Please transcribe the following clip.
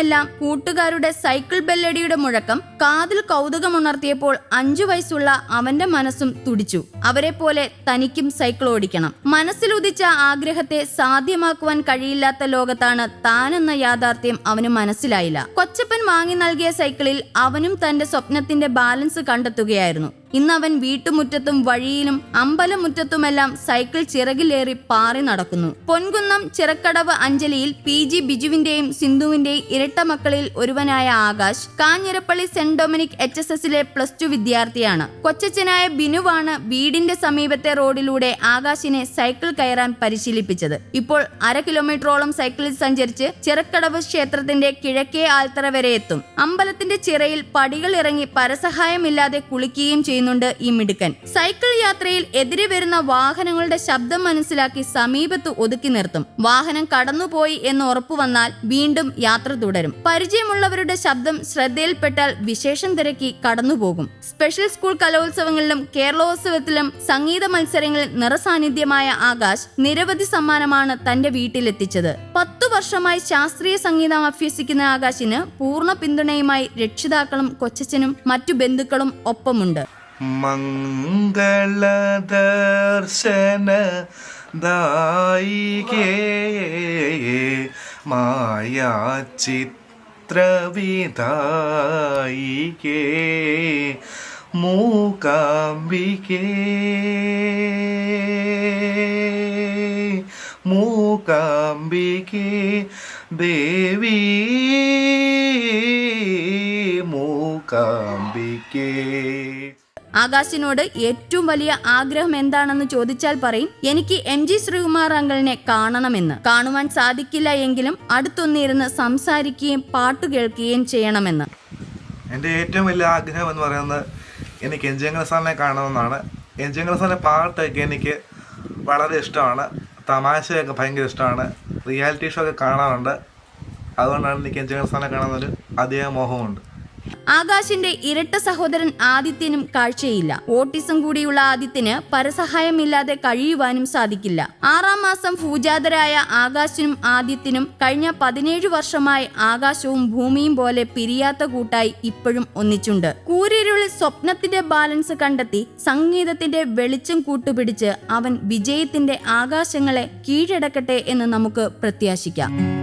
തൊടിയിലുമെല്ലാം കൂട്ടുകാരുടെ സൈക്കിൾ ബെല്ലടിയുടെ മുഴക്കം കാതിൽ കൗതുകമുണർത്തിയപ്പോൾ അഞ്ചു വയസ്സുള്ള അവന്റെ മനസ്സും തുടിച്ചു. അവരെ പോലെ തനിക്കും സൈക്കിൾ ഓടിക്കണം. മനസ്സിലുദിച്ച ആഗ്രഹത്തെ സാധ്യമാക്കുവാൻ കഴിയില്ലാത്ത ലോകത്താണ് താനെന്ന യാഥാർത്ഥ്യം അവന് മനസ്സിലായില്ല. കൊച്ചപ്പൻ വാങ്ങി നൽകിയ സൈക്കിളിൽ അവനും തന്റെ സ്വപ്നത്തിന്റെ ബാലൻസ് കണ്ടെത്തുകയായിരുന്നു. ഇന്ന് അവൻ വീട്ടുമുറ്റത്തും വഴിയിലും അമ്പലമുറ്റത്തുമെല്ലാം സൈക്കിൾ ചിറകിലേറി പാറി നടക്കുന്നു. പൊൻകുന്നം ചിറക്കടവ് അഞ്ജലിയിൽ പി ജി ബിജുവിന്റെയും സിന്ധുവിന്റെയും ഇരട്ട മക്കളിൽ ഒരുവനായ Akash Kanjirappally Saint Dominic H S എസിലെ പ്ലസ് ടു വിദ്യാർത്ഥിയാണ്. കൊച്ചച്ഛനായ ബിനുവാണ് വീടിന്റെ സമീപത്തെ റോഡിലൂടെ ആകാശിനെ സൈക്കിൾ കയറാൻ പരിശീലിപ്പിച്ചത്. ഇപ്പോൾ അര കിലോമീറ്ററോളം സൈക്കിളിൽ സഞ്ചരിച്ച് ചിറക്കടവ് ക്ഷേത്രത്തിന്റെ കിഴക്കേ ആൽത്തറ വരെ എത്തും. അമ്പലത്തിന്റെ ചിറയിൽ പടികൾ ഇറങ്ങി പരസഹായമില്ലാതെ കുളിക്കുകയും ചെയ്യുന്നുണ്ട് ഈ മിടുക്കൻ. സൈക്കിൾ യാത്രയിൽ എതിരെ വരുന്ന വാഹനങ്ങളുടെ ശബ്ദം മനസ്സിലാക്കി സമീപത്ത് ഒതുക്കി നിർത്തും. വാഹനം കടന്നുപോയി എന്ന് ഉറപ്പു വന്നാൽ വീണ്ടും യാത്ര തുടരും. പരിചയമുള്ളവരുടെ ശബ്ദം ശ്രദ്ധയിൽപ്പെട്ടാൽ വിശേഷം തിരക്കി കടന്നുപോകും. സ്പെഷ്യൽ സ്കൂൾ കലോത്സവങ്ങളിലും കേരളോത്സവത്തിലും സംഗീത മത്സരങ്ങളിൽ നിറസാന്നിധ്യമായ ആകാശ് നിരവധി സമ്മാനമാണ് തന്റെ വീട്ടിലെത്തിച്ചത്. പത്തു വർഷമായി ശാസ്ത്രീയ സംഗീതം അഭ്യസിക്കുന്ന ആകാശിന് പൂർണ പിന്തുണയുമായി രക്ഷിതാക്കളും കൊച്ചച്ഛനും മറ്റു ബന്ധുക്കളും ഒപ്പമുണ്ട്. മംഗളദർശന ദായികേ മായാ മൂകാംബികേ. മൂകാംബികേ ദേവി മൂകാംബികേ. ആകാശിനോട് ഏറ്റവും വലിയ ആഗ്രഹം എന്താണെന്ന് ചോദിച്ചാൽ പറയും എനിക്ക് എം ജി ശ്രീകുമാർ അങ്കിളിനെ കാണണമെന്ന്. കാണുവാൻ സാധിക്കില്ല എങ്കിലും അടുത്തൊന്നിരുന്ന് സംസാരിക്കുകയും പാട്ട് കേൾക്കുകയും ചെയ്യണമെന്ന്. എന്റെ ഏറ്റവും വലിയ ആഗ്രഹം എന്ന് പറയുന്നത് എനിക്ക് എൻജിയങ്ങൾ സാറിനെ കാണണമെന്നാണ്. എൻജിയങ്ങൾ സാറിന്റെ പാട്ടൊക്കെ എനിക്ക് വളരെ ഇഷ്ടമാണ്. തമാശയൊക്കെ ഭയങ്കര ഇഷ്ടമാണ്. റിയാലിറ്റി ഷോ ഒക്കെ കാണാറുണ്ട്. അതുകൊണ്ടാണ് എനിക്ക് എൻജിനീയർ സാറിനെ ഒരു അതിയായ മോഹമുണ്ട്. ആകാശിന്റെ ഇരട്ട സഹോദരൻ ആദിത്യനും കാഴ്ചയില്ല. ഓട്ടിസം കൂടിയുള്ള ആദിത്യന് പരസഹായമില്ലാതെ കഴിയുവാനും സാധിക്കില്ല. ആറാം മാസം ഭൂജാതരായ ആകാശിനും ആദിത്യനും കഴിഞ്ഞ പതിനേഴ് വർഷമായി ആകാശവും ഭൂമിയും പോലെ പിരിയാത്ത കൂട്ടായി ഇപ്പോഴും ഒന്നിച്ചുണ്ട്. കൂരിരുളിൽ സ്വപ്നത്തിന്റെ ബാലൻസ് കണ്ടെത്തി സംഗീതത്തിന്റെ വെളിച്ചം കൂട്ടുപിടിച്ച് അവൻ വിജയത്തിന്റെ ആകാശങ്ങളെ കീഴടക്കട്ടെ എന്ന് നമുക്ക് പ്രത്യാശിക്കാം.